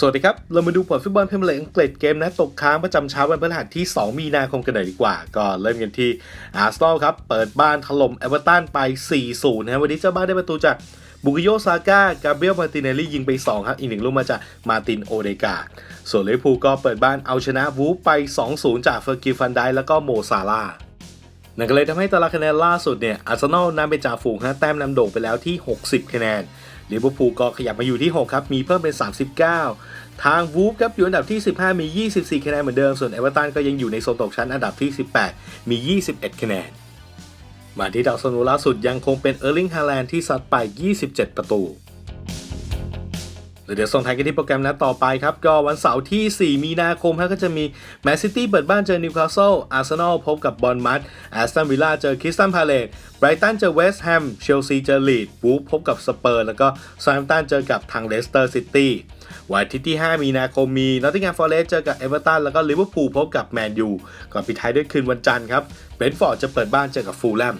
สวัสดีครับ เรามาดูผลฟุตบอลพรีเมียร์ลีกอังกฤษเกมนะตกค้างประจำเช้าวันพฤหัสที่ 2 มีนาคมกันหน่อยดีกว่า ก็เริ่มกันที่อาร์เซนอลครับ เปิดบ้านถล่มเอเวอร์ตันไป 4-0 นะวันนี้เจ้าบ้านได้ประตูจากบุกิโยซาก้ากาเบรียลมาติเนลลี่ยิงไป 2 ครับ อีกหนึ่งลูกมาจากมาตินโอเดกาดส่วนลิเวอร์พูลก็เปิดบ้านเอาชนะวูฟไป 2-0 จากเฟอร์กิฟันไดแล้วก็โมซาลานั่นก็เลยทำให้ตารางคะแนนล่าสุดเนี่ยอาร์เซนอลนำเป็นจ่าฝูงฮะแต้มนำโด่งไปแล้วที่ 60 คะแนน ลิเวอร์พูลก็ขยับมาอยู่ที่ 6 ครับ มีเพิ่มเป็น 39 ทางวูฟครับอยู่อันดับที่ 15 มี 24 คะแนนเหมือนเดิม ส่วนเอเวอร์ตันก็ยังอยู่ในโซนตกชั้นอันดับที่ 18 มี 21 คะแนน มาที่ดาวซันโวล่าสุดยังคงเป็นเออร์ลิงฮาแลนด์ที่ซัดไป 27 ประตูเดี๋ยวส่งท้ายกันที่โปรแกรมนัดต่อไปครับ ก็วันเสาร์ที่ 4 มีนาคมฮะก็จะมีแมนซิตี้เปิดบ้านเจอนิวคาสเซิลอาร์เซนอลพบกับบอลมัดแอสตันวิลล่าเจอคริสตันพาเลต ไบรตันเจอเวสต์แฮม เชลซีเจอลีดวูฟพบกับสเปอร์ แล้วก็ซา m มตันเจอกับทางเลสเตอร์ซิตี้ วันอาทิตย์ที่ 5 มีนาคมมีนอตติงแฮมฟอร์เรสต์เจอกับเอเวอร์ตัน แล้วก็ลิเวอร์พูลพบกับแมนยู ก่อนปิดท้ายด้วยคืนวันจันทร์ครับ เบนฟอร์ดจะเปิดบ้านเจอกับฟูลแลม